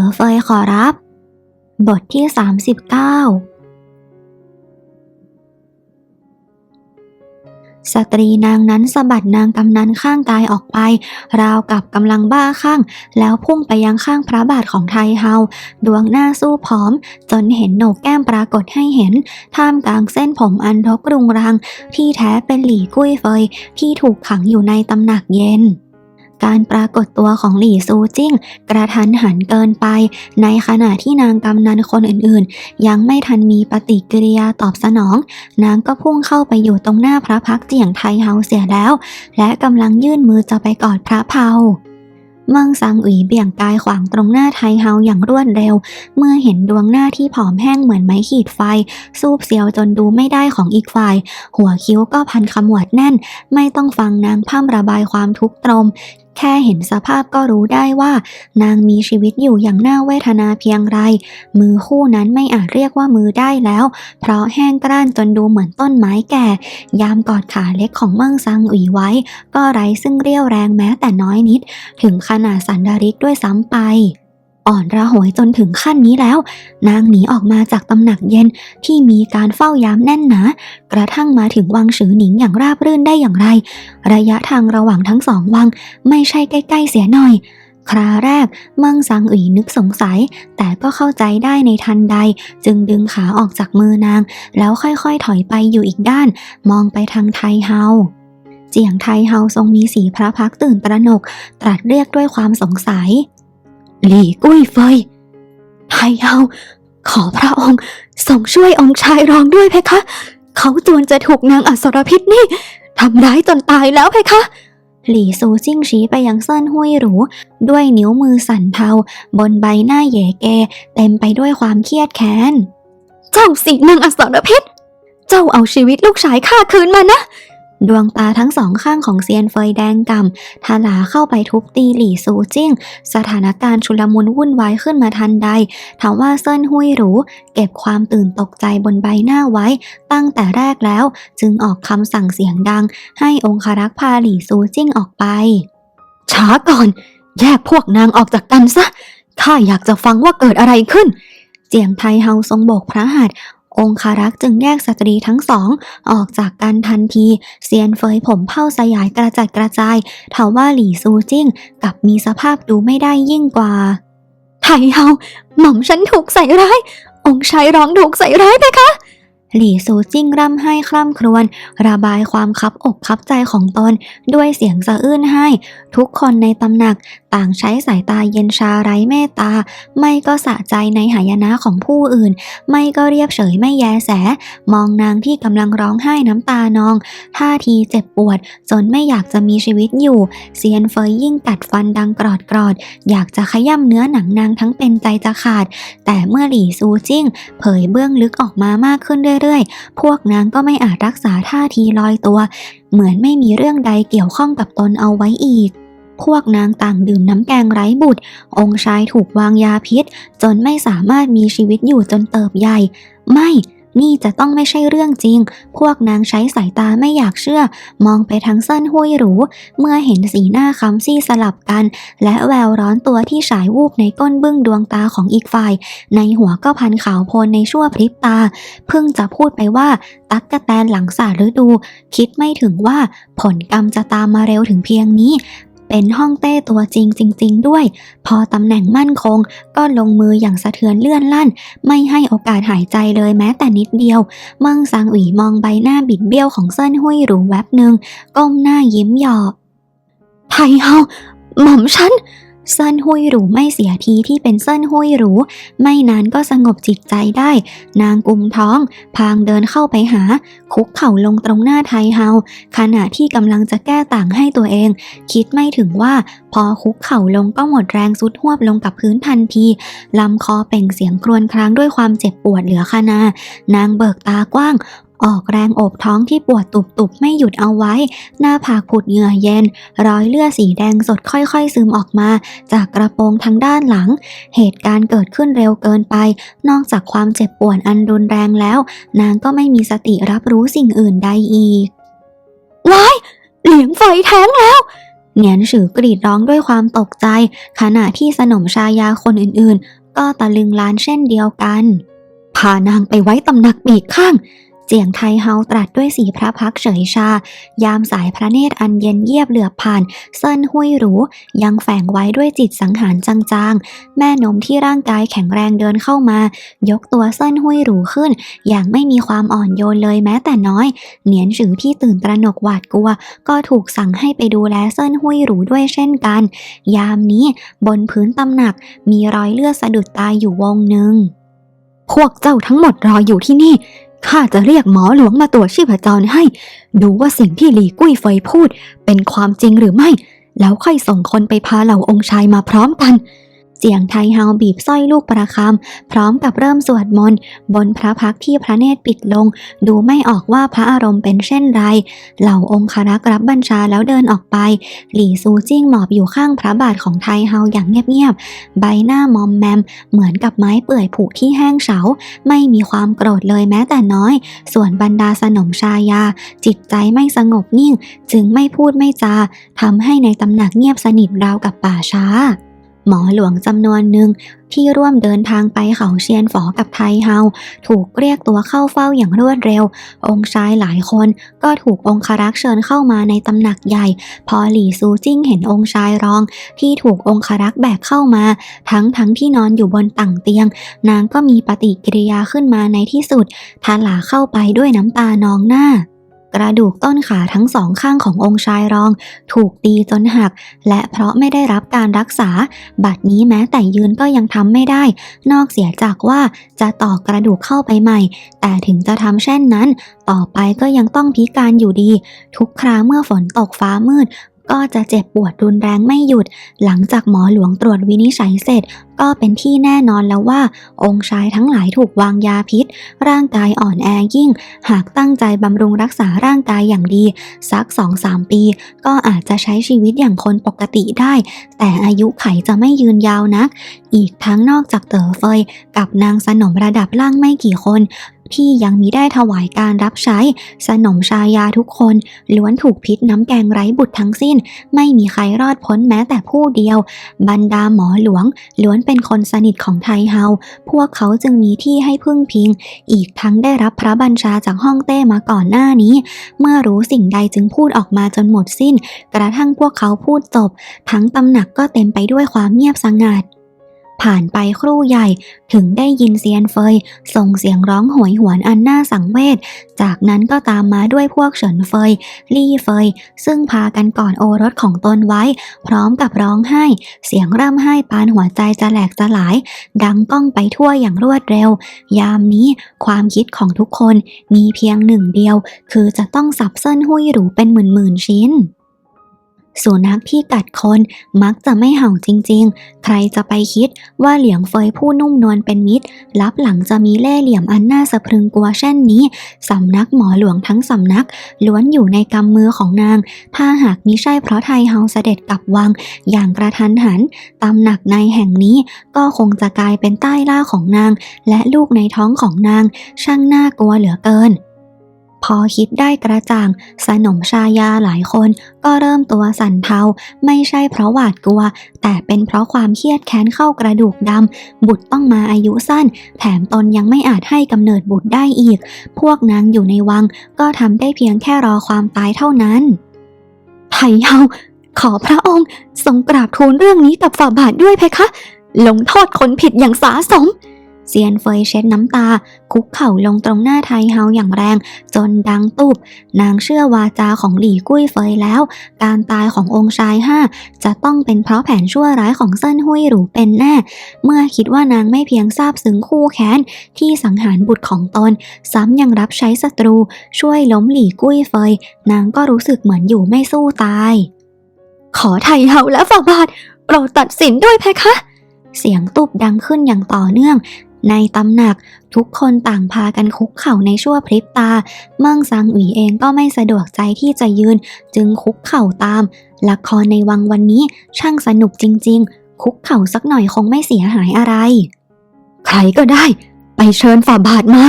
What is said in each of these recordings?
อเฟยขอรับ บทที่ 39 สตรีนางนั้นสะบัดนางกำนันข้างกายออกไป ราวกับกำลังบ้าคลั่งแล้วพุ่งไปยังข้างพระบาทของไทเฮา ดวงหน้าสู้ผอม จนเห็นโหนกแก้มปรากฏให้เห็น ท่ามกลางเส้นผมอันรกรุงรัง ที่แท้เป็นหลี่กุ้ยเฟยที่ถูกขังอยู่ในตำหนักเย็น การปรากฏตัวของหลี่ซูจิ้ง กระทันหันเกินไป ในขณะที่นางกำนันคนอื่นๆ ยังไม่ทันมีปฏิกิริยาตอบสนอง นางก็พุ่งเข้าไปอยู่ตรงหน้าพระพักเจียงไทเฮาเสียแล้ว และกำลังยื่นมือจะไปกอดพระเพาเมิงซังอุ๋ยเบี่ยงกายขวางตรงหน้าไทเฮาอย่างรวดเร็ว เมื่อเห็นดวงหน้าที่ผอมแห้งเหมือนไม้ขีดไฟ สูบเสียวจนดูไม่ได้ของอีกฝ่าย หัวคิ้วก็พันขมวดแน่น ไม่ต้องฟังนางพ่ำระบายความทุกข์ตรม แค่เห็นสภาพก็รู้ได้ว่า นางมีชีวิตอยู่อย่างน่าเวทนาเพียงไร มือคู่นั้นไม่อาจเรียกว่ามือได้แล้ว เพราะแห้งกร้านจนดูเหมือนต้นไม้แก่ ยามกอดขาเล็กของเมิ่งซังอุ๋ยไว้ ก็ไร้ซึ่งเรี่ยวแรงแม้แต่น้อยนิด ถึงขนาดสันดาริกด้วยซ้ำไป อ่อนระหวยจนถึงขั้นนี้แล้ว นางหนีออกมาจากตำหนักเย็นที่มีการเฝ้ายามแน่นหนากระทั่งมาถึงวังฉือหนิงอย่างราบรื่นได้อย่างไร ระยะทางระหว่างทั้งสองวังไม่ใช่ใกล้ๆเสียหน่อย คราแรกเมิ่งซังอุ๋ยนึกสงสัย แต่ก็เข้าใจได้ในทันใด จึงดึงขาออกจากมือนาง แล้วค่อยๆถอยไปอยู่อีกด้าน มองไปทางไทเฮาเจียงไทเฮาทรงมีสีพระพักตร์ตื่นตระหนก ตรัสเรียกด้วยความสงสัย หลี่กุ้ยเฟยไทเฮาขอพระองค์ทรงช่วยองค์ชายรองด้วยเพคะ เขาจวนจะถูกนางอสรพิษนี่ทำร้ายจนตายแล้วเพคะ หลี่ซูจิ้งชี้ไปยังเซินหุยหรู ด้วยนิ้วมือสั่นเทา บนใบหน้าเหย่เก เต็มไปด้วยความเครียดแค้น เจ้าสินางอสรพิษ เจ้าเอาชีวิตลูกชายข้าคืนมานะ ดวงตาทั้งสองข้างของเซียนเฟยแดงกำทลาเข้าไปทุบตีหลี่ซูจิ้ง สถานการณ์ชุลมุนวุ่นวายขึ้นมาทันใดทว่าเซินหุยหรู เก็บความตื่นตกใจบนใบหน้าไว้ ตั้งแต่แรกแล้วจึงออกคำสั่งเสียงดัง ให้องครักษ์พาหลี่ซูจิ้งออกไป ช้าก่อน แยกพวกนางออกจากกันซะข้าอยากจะฟังว่าเกิดอะไรขึ้น เจียงไทเฮาทรงโบกพระหัตถ์ องคารักษ์จึงแยกสตรีทั้งสอง ออกจากกันทันที เซียนเฟยผมเผ้าสยายกระจัดกระจายเทว่าหลี่ซูจิ้งกับมีสภาพดูไม่ได้ยิ่งกว่าไทเฮาหม่อมฉันถูกใส่ร้าย องค์ชายร้องถูกใส่ร้ายไหมคะหลี่ซูจิ้งร่ำไห้คร่ำครวญระบายความคับอกคับใจของตนด้วยเสียงสะอื้นให้ ทุกคนในตำหนัก ต่างใช้สายตาเย็นชาไร้เมตตา ไม่ก็สะใจในหายนะของผู้อื่น ไม่ก็เรียบเฉยไม่แยแส มองนางที่กำลังร้องไห้น้ำตานอง ท่าทีเจ็บปวด จนไม่อยากจะมีชีวิตอยู่ เซียนเฟยยิ่งกัดฟันดังกรอดกรอด อยากจะขย้ำเนื้อหนังนางทั้งเป็นใจจะขาด แต่เมื่อหลี่ซูจิ้ง เผยเบื้องลึกออกมามากขึ้นเรื่อยๆ พวกนางก็ไม่อาจรักษาท่าทีลอยตัว เหมือนไม่มีเรื่องใดเกี่ยวข้องกับตนเอาไว้อีก พวกนางต่างดื่มน้ำแกงไร้บุตร องค์ชายถูกวางยาพิษ จนไม่สามารถมีชีวิตอยู่จนเติบใหญ่ ไม่นี่จะต้องไม่ใช่เรื่องจริง พวกนางใช้สายตาไม่อยากเชื่อ มองไปทางเส้นห้วยหรู เมื่อเห็นสีหน้าคำซี่สลับกัน และแววร้อนตัวที่ฉายวูบในก้นบึ้งดวงตาของอีกฝ่าย ในหัวก็พันขาวโพลนในชั่วพริบตา เพิ่งจะพูดไปว่า ตักกะแตนหลังสาฤดู คิดไม่ถึงว่าผลกรรมจะตามมาเร็วถึงเพียงนี้ เป็นห้องเต้ตัวจริงจริง ๆ ด้วย พอตำแหน่งมั่นคง ก็ลงมืออย่างสะเทือนเลื่อนลั่น ไม่ให้โอกาสหายใจเลยแม้แต่นิดเดียว เมิงซางอุ๋ยมองใบหน้าบิดเบี้ยวของเซินหุยหรูแวบหนึ่งก้มหน้ายิ้มหยอกไทเฮาหม่อมฉัน เซินหุยหรูไม่เสียทีที่เป็นเซินหุยหรู ไม่นานก็สงบจิตใจได้ นางกุมท้อง พางเดินเข้าไปหา คุกเข่าลงตรงหน้าไทเฮาขณะที่กำลังจะแก้ต่างให้ตัวเอง คิดไม่ถึงว่า พอคุกเข่าลงก็หมดแรงสุดหวบลงกับพื้นทันทีลำคอเป่งเสียงครวญครางด้วยความเจ็บปวดเหลือขนา นางเบิกตากว้าง ออกแรงโอบท้องที่ปวดตุบๆ ไม่หยุดเอาไว้ หน้าผากผุดเหงื่อเย็น รอยเลือดสีแดงสดค่อยๆ ซึมออกมา จากกระโปรงทางด้านหลัง เหตุการณ์เกิดขึ้นเร็วเกินไป นอกจากความเจ็บปวดอันรุนแรงแล้ว นางก็ไม่มีสติรับรู้สิ่งอื่นใดอีกว้ายเหลียงไฟแท้งแล้วเหนียนฉือกรีดร้องด้วยความตกใจ ขณะที่สนมชายาคนอื่นๆ ก็ตะลึงล้านเช่นเดียวกัน พานางไปไว้ตำหนักปีกข้าง เจียงไทเฮาตรัสด้วยสีพระพักเฉยชา ยามสายพระเนตรอันเย็นเยียบเหลือบผ่าน เซินหุยหรู ยังแฝงไว้ด้วยจิตสังหารจางๆ แม่นมที่ร่างกายแข็งแรงเดินเข้ามา ยกตัวเซินหุยหรูขึ้น อย่างไม่มีความอ่อนโยนเลยแม้แต่น้อย เหนียนฉือที่ตื่นตระหนกหวาดกลัว ก็ถูกสั่งให้ไปดูแลเซินหุยหรูด้วยเช่นกัน ยามนี้บนพื้นตำหนักมีรอยเลือดสะดุดตาอยู่วงหนึ่งพวกเจ้าทั้งหมดรออยู่ที่นี่ ข้าจะเรียกหมอหลวงมาตรวจชีพจรให้ ดูว่าสิ่งที่หลีกุ้ยเฟยพูด เป็นความจริงหรือไม่ แล้วค่อยส่งคนไปพาเหล่าองค์ชายมาพร้อมกัน เสียงไทเฮาบีบสร้อยลูกประคำพร้อมกับเริ่มสวดมนต์บนพระพักที่พระเนตรปิดลง ดูไม่ออกว่าพระอารมณ์เป็นเช่นไร เหล่าองครักษ์รับบัญชาแล้วเดินออกไป หลี่ซูจิ้งหมอบอยู่ข้างพระบาทของไทเฮาอย่างเงียบๆใบหน้ามอมแมม เหมือนกับไม้เปื่อยผุที่แห้งเฉา ไม่มีความโกรธเลยแม้แต่น้อย ส่วนบรรดาสนมชายา จิตใจไม่สงบนิ่ง จึงไม่พูดไม่จาทำให้ในตำหนักเงียบสนิทราวกับป่าช้า หมอหลวงจำนวนหนึ่งที่ร่วมเดินทางไปเขาเชียนฝอกับไทเฮาถูกเรียกตัวเข้าเฝ้าอย่างรวดเร็ว องค์ชายหลายคนก็ถูกองครักษ์เชิญเข้ามาในตำหนักใหญ่ พอหลี่ซูจิ้งเห็นองค์ชายรอง ที่ถูกองครักษ์แบกเข้ามา ทั้งทั้งที่นอนอยู่บนต่างเตียง นางก็มีปฏิกิริยาขึ้นมาในที่สุดทาหลาเข้าไปด้วยน้ำตานองหน้า กระดูกต้นขาทั้งสองข้างขององค์ชายรอง ถูกตีจนหัก และเพราะไม่ได้รับการรักษา บัดนี้แม้แต่ยืนก็ยังทำไม่ได้ นอกเสียจากว่าจะต่อกระดูกเข้าไปใหม่ แต่ถึงจะทำเช่นนั้น ต่อไปก็ยังต้องพิการอยู่ดี ทุกคราเมื่อฝนตกฟ้ามืด ก็จะเจ็บปวดรุนแรงไม่หยุด หลังจากหมอหลวงตรวจวินิจฉัยเสร็จ ก็เป็นที่แน่นอนแล้วว่า องค์ชายทั้งหลายถูกวางยาพิษ ร่างกายอ่อนแอยิ่ง หากตั้งใจบำรุงรักษาร่างกายอย่างดี สัก 2-3 ปี ก็อาจจะใช้ชีวิตอย่างคนปกติได้ แต่อายุไขจะไม่ยืนยาวนัก อีกทั้งนอกจากเต๋อเฟยกับนางสนมระดับล่างไม่กี่คน ที่ยังมิได้ถวายการรับใช้ สนมชายาทุกคน ล้วนถูกพิษน้ำแกงไร้บุตรทั้งสิ้น ไม่มีใครรอดพ้นแม้แต่ผู้เดียว บรรดาหมอหลวง ล้วนเป็นคนสนิทของไทเฮา พวกเขาจึงมีที่ให้พึ่งพิง อีกทั้งได้รับพระบัญชาจากฮ่องเต้มาก่อนหน้านี้ เมื่อรู้สิ่งใดจึงพูดออกมาจนหมดสิ้น กระทั่งพวกเขาพูดจบ ทั้งตำหนักก็เต็มไปด้วยความเงียบสงัด ผ่านไปครู่ใหญ่ ถึงได้ยินเซียนเฟย ส่งเสียงร้องโหยหวนอันน่าสังเวช จากนั้นก็ตามมาด้วยพวกเฉินเฟย ลี่เฟย ซึ่งพากันก่อดโอรสของตนไว้ พร้อมกับร้องไห้ เสียงร่ำไห้ปานหัวใจจะแหลกจะหลาย ดังก้องไปทั่วอย่างรวดเร็ว ยามนี้ความคิดของทุกคนมีเพียงหนึ่งเดียว คือจะต้องสับเส้นหุ้ยหรูเป็นหมื่นๆชิ้น สุนัขที่กัดคนมักจะไม่เห่าจริงๆ ใครจะไปคิดว่าเหลียงเฟยผู้นุ่มนวลเป็นมิตรลับหลังจะมีเล่เหลี่ยมอันน่าสะพรึงกลัวเช่นนี้ สำนักหมอหลวงทั้งสำนัก ล้วนอยู่ในกำมือของนาง ถ้าหากมิใช่เพราะไทเฮาเสด็จกลับวัง อย่างกระทันหัน ตำหนักในแห่งนี้ก็คงจะกลายเป็นใต้ล่าของนาง และลูกในท้องของนาง ช่างน่ากลัวเหลือเกิน พอคิดได้กระจ่าง สนมชายาหลายคน ก็เริ่มตัวสั่นเทา ไม่ใช่เพราะหวาดกลัว แต่เป็นเพราะความเครียดแค้นเข้ากระดูกดำ บุตรต้องมาอายุสั้น แถมตนยังไม่อาจให้กำเนิดบุตรได้อีก พวกนางอยู่ในวัง ก็ทำได้เพียงแค่รอความตายเท่านั้นไทเฮาขอพระองค์ทรงกราบทูลเรื่องนี้กับฝ่าบาทด้วยเพคะ ลงโทษคนผิดอย่างสาสม เซียนเฟยเช็ดน้ำตา คุกเข่าลงตรงหน้าไทเฮาอย่างแรง จนดังตุบนางเชื่อวาจาของหลี่กุ้ยเฟยแล้ว การตายขององค์ชายห้าจะต้องเป็นเพราะแผนชั่วร้ายของเซินหุยหรูเป็นแน่ เมื่อคิดว่านางไม่เพียงทราบซึ้งคู่แค้นที่สังหารบุตรของตน ซ้ำยังรับใช้ศัตรู ช่วยล้มหลี่กุ้ยเฟย นางก็รู้สึกเหมือนอยู่ไม่สู้ตาย ขอไทเฮาและฝ่าบาทโปรดตัดสินด้วยเพคะ เสียงตุบดังขึ้นอย่างต่อเนื่อง ในตำหนักทุกคนต่างพากันคุกเข่าในชั่วพริบตา เมิ่งซังหวีเองก็ไม่สะดวกใจที่จะยืน จึงคุกเข่าตาม ละครในวังวันนี้ช่างสนุกจริง ๆ คุกเข่าสักหน่อยคงไม่เสียหายอะไร ใครก็ได้ ไปเชิญฝ่าบาทมา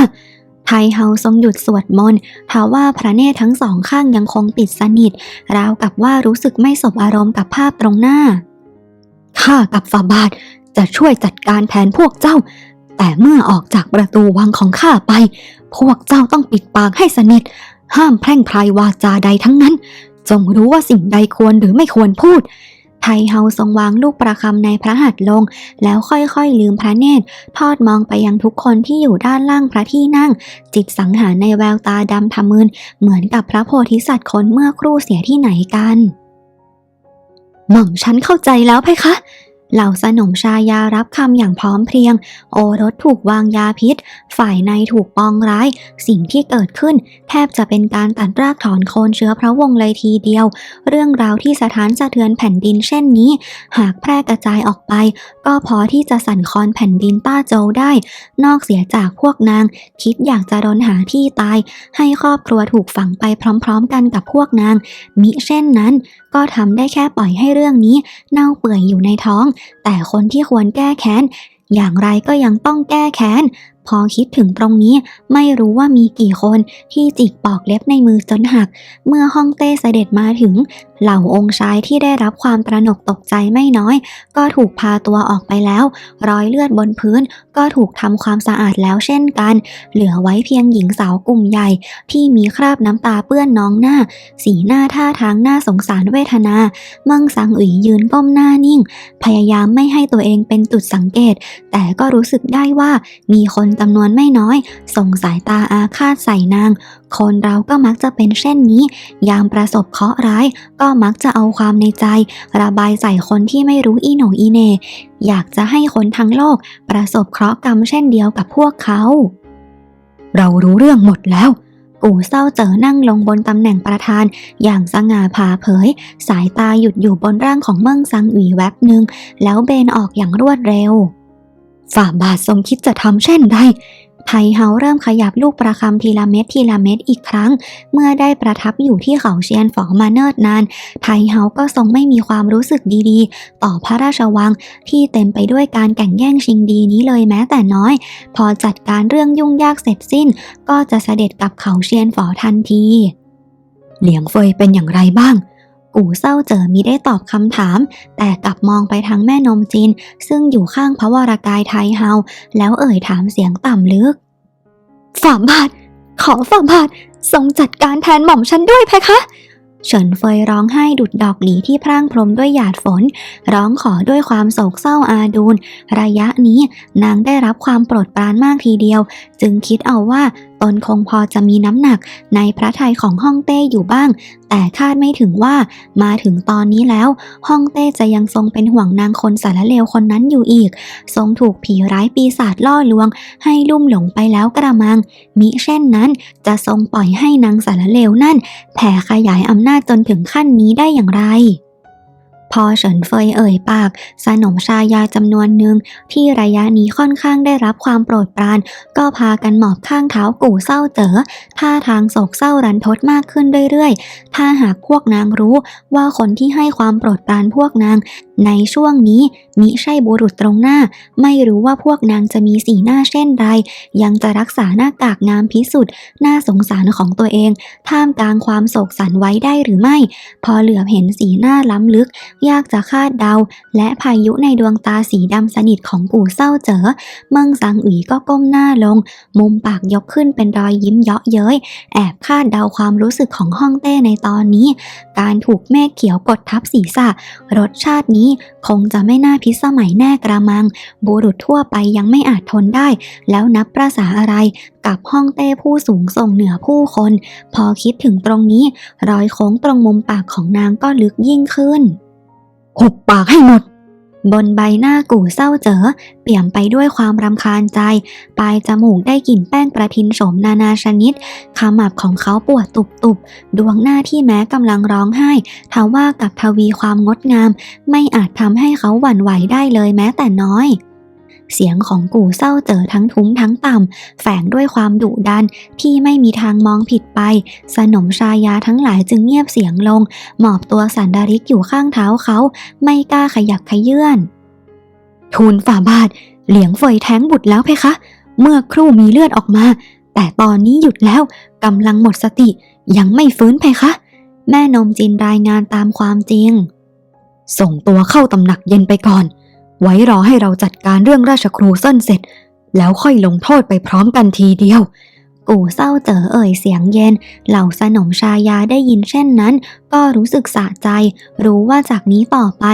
ไทเฮาทรงหยุดสวดมนต์ทว่าพระเนตรทั้งสองข้างยังคงปิดสนิท ราวกับว่ารู้สึกไม่สบอารมณ์กับภาพตรงหน้า ข้ากับฝ่าบาทจะช่วยจัดการแทนพวกเจ้า แต่เมื่อออกจากประตูวังของข้าไป พวกเจ้าต้องปิดปากให้สนิท ห้ามแพร่งพรายวาจาใดทั้งนั้น จงรู้ว่าสิ่งใดควรหรือไม่ควรพูด ไทเฮาทรงวางลูกประคำในพระหัตถ์ลง แล้วค่อยๆลืมพระเนตร ทอดมองไปยังทุกคนที่อยู่ด้านล่างพระที่นั่ง จิตสังหารในแววตาดำทะมึน เหมือนกับพระโพธิสัตว์คนเมื่อครู่เสียที่ไหนกัน หม่อมฉันเข้าใจแล้วเพคะ เหล่าสนมชายารับคำอย่างพร้อมเพรียง โอรสถูกวางยาพิษ ฝ่ายในถูกปองร้าย สิ่งที่เกิดขึ้น แทบจะเป็นการตัดรากถอนโคนเชื้อพระวงศ์เลยทีเดียว เรื่องราวที่สถานสะเทือนแผ่นดินเช่นนี้ หากแพร่กระจายออกไป ก็พอที่จะสั่นคลอนแผ่นดินต้าโจได้ นอกเสียจากพวกนาง คิดอยากจะรนหาที่ตาย ให้ครอบครัวถูกฝังไปพร้อม ๆ กันกับพวกนาง มิเช่นนั้น ก็ทำได้แค่ปล่อยให้เรื่องนี้ เน่าเปื่อยอยู่ในท้อง แต่คนที่ควรแก้แค้นอย่างไรก็ยังต้องแก้แค้น พอคิดถึงตรงนี้ไม่รู้ว่ามีกี่คนที่จิกปอกเล็บในมือจนหัก เมื่อฮ่องเต้เสด็จมาถึง เหล่าองค์ชายที่ได้รับความตระหนกตกใจไม่น้อย ก็ถูกพาตัวออกไปแล้ว รอยเลือดบนพื้นก็ถูกทำความสะอาดแล้วเช่นกัน เหลือไว้เพียงหญิงสาวกลุ่มใหญ่ ที่มีคราบน้ำตาเปื้อนน้องหน้า สีหน้าท่าทางน่าสงสารเวทนา มั่งสังอุ๋ยยืนก้มหน้านิ่ง พยายามไม่ให้ตัวเองเป็นจุดสังเกต แต่ก็รู้สึกได้ว่ามีคนจำนวนไม่น้อย ส่งสายตาอาฆาตใส่นาง คนเราก็มักจะเป็นเช่นนี้ ยามประสบเคราะห์ร้าย ก็มักจะเอาความในใจ ระบายใส่คนที่ไม่รู้อีโหนอีเน อยากจะให้คนทั้งโลก ประสบเคราะห์กรรมเช่นเดียวกับพวกเขา เรารู้เรื่องหมดแล้วกู่เศร้าเจอนั่งลงบนตำแหน่งประธาน อย่างสง่าผ่าเผย สายตาหยุดอยู่บนร่างของเมิ่งซังอุ๋ยแวบหนึ่งแล้วเบนออกอย่างรวดเร็ว ฝ่าบาททรงคิดจะทำเช่นใดไทเฮาเริ่มขยับลูกประคำทีละเม็ดทีละเม็ดอีกครั้ง เมื่อได้ประทับอยู่ที่เขาเชียนฝอมาเนิดนานไทเฮาก็ทรงไม่มีความรู้สึกดีๆ ต่อพระราชวังที่เต็มไปด้วยการแข่งแย่งชิงดีนี้เลยแม้แต่น้อย พอจัดการเรื่องยุ่งยากเสร็จสิ้น ก็จะเสด็จกลับเขาเชียนฝอทันที เหลียงเฟยเป็นอย่างไรบ้าง กู่เศร้าเจอมิได้ตอบคำถาม แต่กลับมองไปทางแม่นมจีนซึ่งอยู่ข้างพระวรากายไทเฮา แล้วเอ่ยถามเสียงต่ำลึกฝ่าบาท ขอฝ่าบาททรงจัดการแทนหม่อมฉันด้วยเพคะเฉินเฟยร้องไห้ดุดดอกหลีที่พร่างพรมด้วยหยาดฝน ร้องขอด้วยความโศกเศร้าอาดูลระยะนี้นางได้รับความโปรดปรานมากทีเดียว จึงคิดเอาว่า ตนคงพอจะมีน้ำหนักในพระทัยของฮ่องเต้อยู่บ้าง แต่คาดไม่ถึงว่ามาถึงตอนนี้แล้วฮ่องเต้จะยังทรงเป็นห่วงนางคนสารเลวคนนั้นอยู่อีก ทรงถูกผีร้ายปีศาจล่อลวง ให้ลุ่มหลงไปแล้วกระมัง มิเช่นนั้น จะทรงปล่อยให้นางสารเลวนั่น แผ่ขยายอำนาจจนถึงขั้นนี้ได้อย่างไร พอเฉินเฟยเอ่ยปาก สนมชายาจำนวนหนึ่งที่ระยะนี้ค่อนข้างได้รับความโปรดปราน ก็พากันหมอบข้างเท้ากู่เศร้าเจอท่าทางโศกเศร้ารันทดมากขึ้นเรื่อยๆ ถ้าหากพวกนางรู้ว่าคนที่ให้ความโปรดปรานพวกนาง ในช่วงนี้มิใช่บุรุษตรงหน้า ไม่รู้ว่าพวกนางจะมีสีหน้าเช่นไร ยังจะรักษาหน้ากากงามพิสุทธิ์น่าสงสารของตัวเอง ท่ามกลางความโศกสันไว้ได้หรือไม่ พอเหลือบเห็นสีหน้าล้ำลึกยากจะคาดเดา และพายุในดวงตาสีดำสนิทของกู่เศร้าเจ๋อเมิงสังอุ๋ยก็ก้มหน้าลง มุมปากยกขึ้นเป็นรอยยิ้มเยาะเย้ย แอบคาดเดาความรู้สึกของฮ่องเต้ในตอนนี้ การถูกเมฆเขียวกดทับศีรษะ รสชาตินี้คงจะไม่น่าพิสมัยแน่กระมัง บุรุษทั่วไปยังไม่อาจทนได้ แล้วนับประษาอะไรกับฮ่องเต้ผู้สูงส่งเหนือผู้คน พอคิดถึงตรงนี้ รอยโค้งตรงมุมปากของนางก็ลึกยิ่งขึ้น หุบปากให้หมด บนใบหน้ากู่เศร้าเจอเปี่ยมไปด้วยความรำคาญใจ ปลายจมูกได้กลิ่นแป้งประทินโฉมนานาชนิดขมับของเขาปวดตุบๆ ดวงหน้าที่แม้กำลังร้องไห้ทว่ากับทวีความงดงาม ไม่อาจทำให้เขาหวั่นไหวได้เลยแม้แต่น้อย เสียงของกู่เศร้าเจอทั้งทุ้มทั้งต่ำ แฝงด้วยความดุดันที่ไม่มีทางมองผิดไป สนมชายาทั้งหลายจึงเงียบเสียงลง หมอบตัวสันดาริกอยู่ข้างเท้าเขา ไม่กล้าขยับขยื่นทูลฝ่าบาท เหลียงเฟยแท้งบุตรแล้วเพคะ เมื่อครู่มีเลือดออกมา แต่ตอนนี้หยุดแล้วกำลังหมดสติ ยังไม่ฟื้นเพคะ แม่นมจินรายงานตามความจริง ส่งตัวเข้าตำหนักเย็นไปก่อน ไว้รอให้เราจัดการเรื่องราชครูเส้นเสร็จ แล้วค่อยลงโทษไปพร้อมกันทีเดียว กู่เศร้าเจ๋อเอ่ยเสียงเย็น เหล่าสนมชายาได้ยินเช่นนั้น ก็รู้สึกสะใจ รู้ว่าจากนี้ต่อไป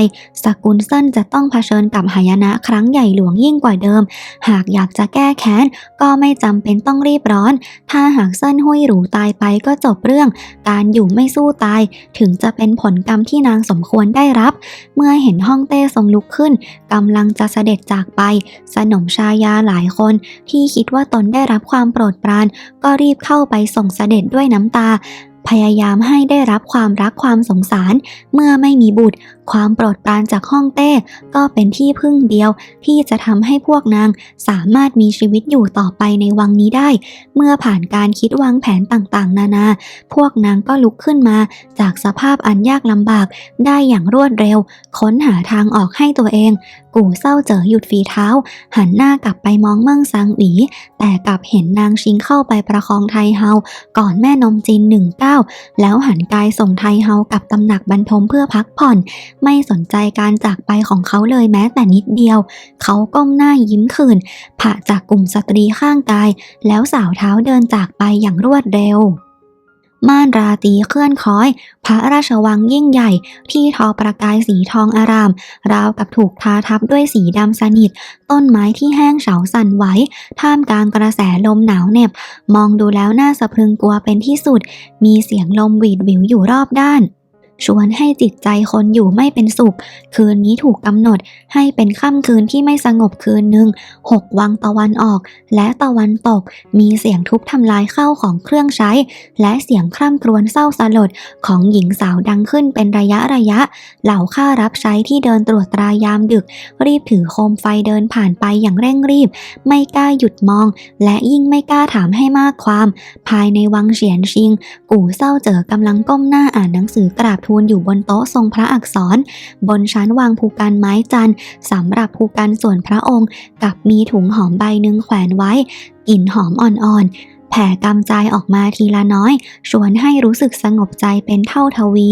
สกุลเซินจะต้องเผชิญกับหายนะครั้งใหญ่หลวงยิ่งกว่าเดิม หากอยากจะแก้แค้น ก็ไม่จำเป็นต้องรีบร้อน ถ้าหากเซินหุยหรูตายไปก็จบเรื่อง การอยู่ไม่สู้ตาย ถึงจะเป็นผลกรรมที่นางสมควรได้รับ เมื่อเห็นห้องเต้ทรงลุกขึ้นกำลังจะเสด็จจากไป สนมชายาหลายคน ที่คิดว่าตนได้รับความโปรดปรานก็รีบเข้าไปส่งเสด็จด้วยน้ำตา พยายามให้ได้รับความรักความสงสาร เมื่อไม่มีบุตร ความโปรดปรานจากห้องเต้ก็เป็นที่พึ่งเดียวที่จะทำให้พวกนางสามารถมีชีวิตอยู่ต่อไปในวังนี้ได้ เมื่อผ่านการคิดวางแผนต่างๆ นานา พวกนางก็ลุกขึ้นมาจากสภาพอันยากลำบากได้อย่างรวดเร็ว ค้นหาทางออกให้ตัวเอง กู่เศร้าเจอหยุดฝีเท้า หันหน้ากลับไปมองเมิ่งซางหวีแต่กลับเห็นนางชิงเข้าไปประคองไทเฮาก่อนแม่นมจีนหนึ่งเก้าแล้วหันกายส่งไทเฮากลับตำหนักบรรทมเพื่อพักผ่อนไม่สนใจการจากไปของเขาเลยแม้แต่นิดเดียว เขาก้มหน้ายิ้มคืนผ่าจากกลุ่มสตรีข้างกาย แล้วสาวเท้าเดินจากไปอย่างรวดเร็วม่านราตรีเคลื่อนคล้อย พระราชวังยิ่งใหญ่ ที่ทอประกายสีทองอาราม ราวกับถูกทาทับด้วยสีดำสนิท ต้นไม้ที่แห้งเฉาสั่นไหว ท่ามกลางกระแสลมหนาวเหน็บ มองดูแล้วน่าสะพรึงกลัวเป็นที่สุด มีเสียงลมหวีดหวิวอยู่รอบด้าน ชวนให้จิตใจคนอยู่ไม่เป็นสุข คืนนี้ถูกกำหนดให้เป็นค่ำคืนที่ไม่สงบคืนหนึ่งหกวังตะวันออก และตะวันตก มีเสียงทุบทำลายเข้าของเครื่องใช้ และเสียงคร่ำครวญเศร้าสลดของหญิงสาวดังขึ้นเป็นระยะระยะ เหล่าข้ารับใช้ที่เดินตรวจตรายามดึก รีบถือโคมไฟเดินผ่านไปอย่างเร่งรีบ ไม่กล้าหยุดมอง และยิ่งไม่กล้าถามให้มากความ ภายในวังเฉียนชิง กู่เศร้าเจอกำลังก้มหน้าอ่านหนังสือกราบทูลอยู่บนโต๊ะทรงพระอักษร บนชั้นวางภูการไม้จันทร์สำหรับภูการส่วนพระองค์ กับมีถุงหอมใบหนึ่งแขวนไว้กลิ่นหอมอ่อนๆ แผ่กำจายออกมาทีละน้อย ชวนให้รู้สึกสงบใจเป็นเท่าทวี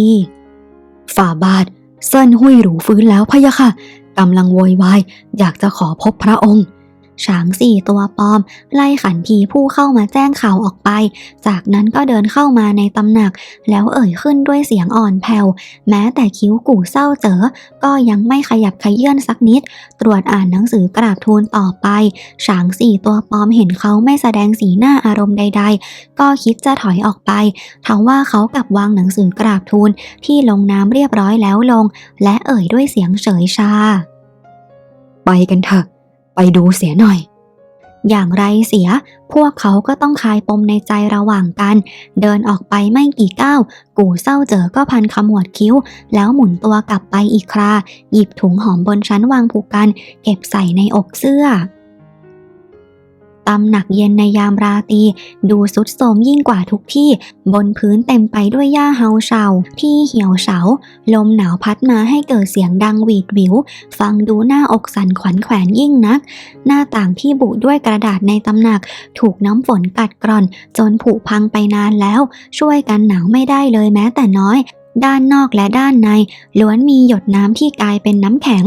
ฝ่าบาทเซินหุยหรูฟื้นแล้วพะยะค่ะกำลังโวยวายอยากจะขอพบพระองค์ ช้างสี่ตัวปลอม ไล่ขันทีผู้เข้ามาแจ้งข่าวออกไป จากนั้นก็เดินเข้ามาในตำหนัก แล้วเอ่ยขึ้นด้วยเสียงอ่อนแผ่วแม้แต่คิ้วกู่เศร้าเจอก็ยังไม่ขยับขยื่นสักนิด ตรวจอ่านหนังสือกราบทูลต่อไปช้างสี่ตัวปลอมเห็นเขาไม่แสดงสีหน้าอารมณ์ใด ๆ ก็คิดจะถอยออกไปทว่าเขากลับวางหนังสือกราบทูลที่ลงน้ำเรียบร้อยแล้วลง และเอ่ยด้วยเสียงเฉยชาไปกันเถอะ ไปดูเสียหน่อย อย่างไรเสีย พวกเขาก็ต้องคลายปมในใจระหว่างกัน เดินออกไปไม่กี่ก้าวกู่เศร้าเจอก็พันขมวดคิ้ว แล้วหมุนตัวกลับไปอีกครา หยิบถุงหอมบนชั้นวางผูกกัน เก็บใส่ในอกเสื้อ ตำหนักเย็นในยามราตรีดูสุดโทมยิ่งกว่าทุกที่ บนพื้นเต็มไปด้วยหญ้าเฮาเฉาที่เหี่ยวเฉา ลมหนาวพัดมาให้เกิดเสียงดังหวีดหวิว ฟังดูหน้าอกสั่นขวัญแขวนยิ่งนัก หน้าต่างที่บุด้วยกระดาษในตำหนัก ถูกน้ำฝนกัดกร่อน จนผุพังไปนานแล้ว ช่วยกันหนาวไม่ได้เลยแม้แต่น้อย ด้านนอกและด้านใน ล้วนมีหยดน้ำที่กลายเป็นน้ำแข็ง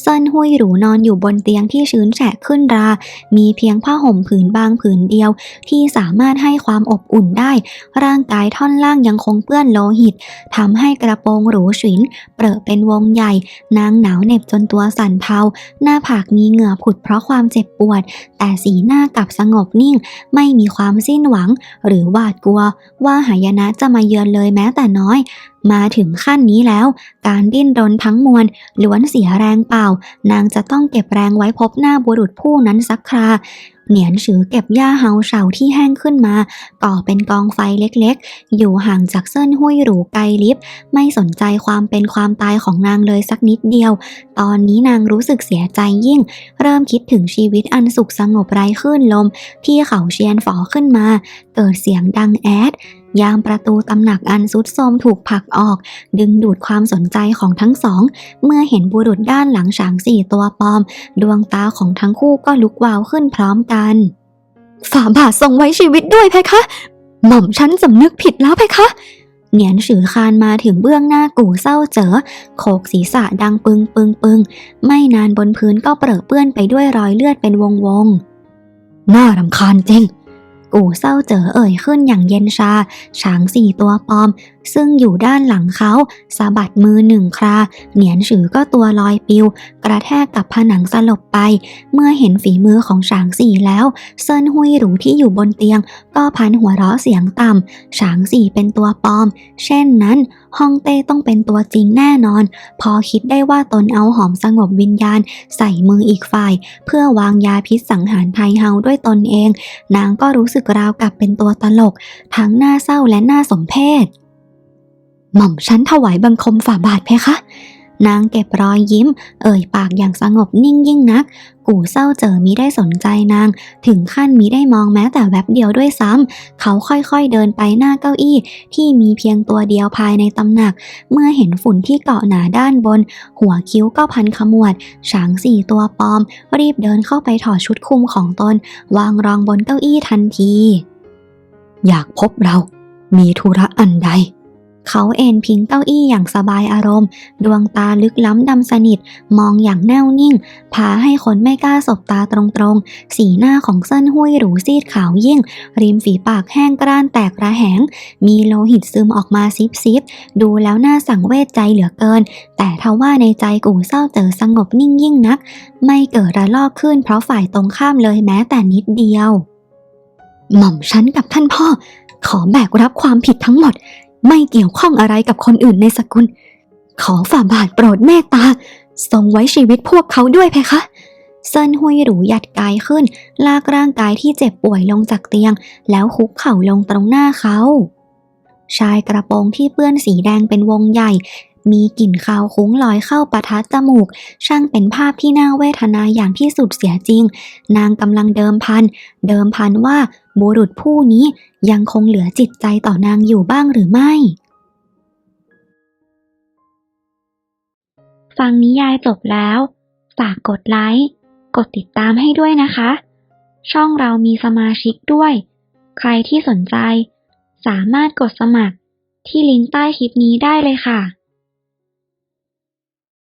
เซินหุยหรูนอนอยู่บนเตียงที่ชื้นแฉะขึ้นรา มีเพียงผ้าห่มผืนบางผืนเดียว ที่สามารถให้ความอบอุ่นได้ ร่างกายท่อนล่างยังคงเปื้อนโลหิตทำให้กระโปรงหรูฉิน เปรอะเป็นวงใหญ่ นางหนาวเหน็บจนตัวสั่นเทาหน้าผากมีเหงื่อผุดเพราะความเจ็บปวด แต่สีหน้ากลับสงบนิ่ง ไม่มีความสิ้นหวัง หรือหวาดกลัว ว่าหายนะจะมาเยือนเลยแม้แต่น้อย มาถึงขั้นนี้แล้ว การดิ้นรนทั้งมวลล้วนเสียแรงเปล่า นางจะต้องเก็บแรงไว้พบหน้าบุรุษผู้นั้นสักคราเหนียนฉือเก็บหญ้าเฮาเฉาที่แห้งขึ้นมา ก่อเป็นกองไฟเล็กๆ อยู่ห่างจากเส้นห้วยหรูไกลลิบ ไม่สนใจความเป็นความตายของนางเลยสักนิดเดียว ตอนนี้นางรู้สึกเสียใจยิ่ง เริ่มคิดถึงชีวิตอันสุขสงบไร้คลื่นลม ที่เขาเชียนฝอขึ้นมา เกิดเสียงดังแอด ยามประตูตำหนักอันซุดโทมถูกผลักออก ดึงดูดความสนใจของทั้งสอง เมื่อเห็นบุรุษด้านหลังฉางสี่ตัวปลอม ดวงตาของทั้งคู่ก็ลุกวาวขึ้นพร้อมกัน ฝ่าบาททรงไว้ชีวิตด้วยเพคะ หม่อมฉันสำนึกผิดแล้วเพคะเหนียนฉือคานมาถึงเบื้องหน้ากู่เศร้าเจอโขกศีรษะดังปึงปึงปึง ไม่นานบนพื้นก็เปรอะเปื้อนไปด้วยรอยเลือดเป็นวงวง น่ารำคาญจริง กู่เศร้าเจอเอ่ยขึ้นอย่างเย็นชา ช้างสี่ตัวปลอม ซึ่งอยู่ด้านหลังเขาสะบัดมือหนึ่งครา เหนียนฉือก็ตัวลอยปิว กระแทกกับผนังสลบไป เมื่อเห็นฝีมือของช้างสี่แล้วเซินหุยหรูที่อยู่บนเตียง ก็พันหัวเราะเสียงต่ำช้างสี่เป็นตัวปลอม เช่นนั้นฮ่องเต้ต้องเป็นตัวจริงแน่นอน พอคิดได้ว่าตนเอาหอมสงบวิญญาณ ใส่มืออีกฝ่าย เพื่อวางยาพิษสังหารไทเฮาด้วยตนเอง นางก็รู้สึกราวกับเป็นตัวตลก ทั้งหน่าเศร้าและหน่าสมเพช หม่อมฉันถวายบังคมฝ่าบาทเพคะ นางเก็บรอยยิ้ม เอ่ยปากอย่างสงบนิ่งยิ่งนัก กู่เศร้าเจอมิได้สนใจนาง ถึงขั้นมิได้มองแม้แต่แวบเดียวด้วยซ้ำ เขาค่อยๆเดินไปหน้าเก้าอี้ที่มีเพียงตัวเดียวภายในตำหนัก เมื่อเห็นฝุ่นที่เกาะหนาด้านบน หัวคิ้วก็พันขมวดช้างสี่ตัวปลอม รีบเดินเข้าไปถอดชุดคลุมของตน วางรองบนเก้าอี้ทันที อยากพบเรา มีธุระอันใด เขาเอนพิงเก้าอี้อย่างสบายอารมณ์ ดวงตาลึกล้ำดำสนิท มองอย่างแน่วนิ่ง พาให้คนไม่กล้าสบตาตรงๆ สีหน้าของเส้นหุ้ยหรูซีดขาวยิ่ง ริมฝีปากแห้งกร้านแตกระแหง มีโลหิตซึมออกมาซิบซิบๆดูแล้วน่าสังเวชใจเหลือเกิน แต่ทว่าในใจกู่เศร้าเจอสงบนิ่งยิ่งนัก ไม่เกิดระลอกขึ้นเพราะฝ่ายตรงข้ามเลยแม้แต่นิดเดียว หม่อมฉันกับท่านพ่อขอแบกรับความผิดทั้งหมด ไม่เกี่ยวข้องอะไรกับคนอื่นในสกุล ขอฝ่าบาทโปรดเมตตา ทรงไว้ชีวิตพวกเขาด้วยเพคะเซินหุยหรูหยัดกายขึ้น ลากร่างกายที่เจ็บป่วยลงจากเตียง แล้วคุกเข่าลงตรงหน้าเขา ชายกระโปรงที่เปื้อนสีแดงเป็นวงใหญ่ มีกลิ่นคาวคุ้งลอยเข้าปะทะจมูก ช่างเป็นภาพที่น่าเวทนาอย่างที่สุดเสียจริง นางกำลังเดิมพัน เดิมพันว่าบุรุษผู้นี้ยังคงเหลือจิตใจต่อนางอยู่บ้างหรือไม่ ฟังนิยายจบแล้วฝากกดไลค์กดติดตามให้ด้วยนะคะ ช่องเรามีสมาชิกด้วย ใครที่สนใจ สามารถกดสมัครที่ลิงก์ใต้คลิปนี้ได้เลยค่ะ